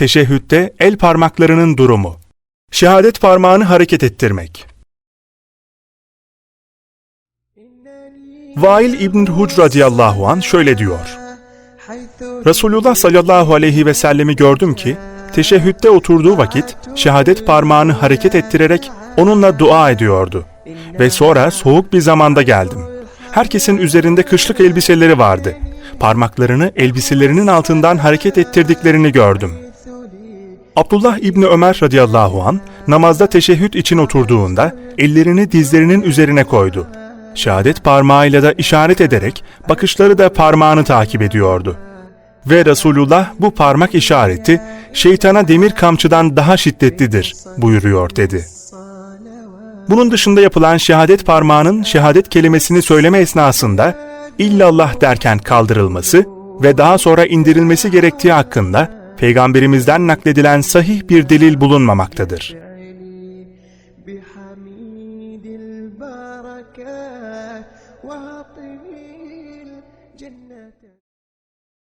Teşehhütte el parmaklarının durumu. Şehadet parmağını hareket ettirmek. Vail İbn Huc radıyallahu an şöyle diyor. Resulullah sallallahu aleyhi ve sellemi gördüm ki, teşehhütte oturduğu vakit şehadet parmağını hareket ettirerek onunla dua ediyordu. Ve sonra soğuk bir zamanda geldim. Herkesin üzerinde kışlık elbiseleri vardı. Parmaklarını elbiselerinin altından hareket ettirdiklerini gördüm. Abdullah İbni Ömer radıyallahu an namazda teşehhüt için oturduğunda ellerini dizlerinin üzerine koydu. Şehadet parmağıyla da işaret ederek bakışları da parmağını takip ediyordu. Ve Resulullah bu parmak işareti şeytana demir kamçıdan daha şiddetlidir buyuruyor dedi. Bunun dışında yapılan şehadet parmağının şehadet kelimesini söyleme esnasında illallah derken kaldırılması ve daha sonra indirilmesi gerektiği hakkında Peygamberimizden nakledilen sahih bir delil bulunmamaktadır.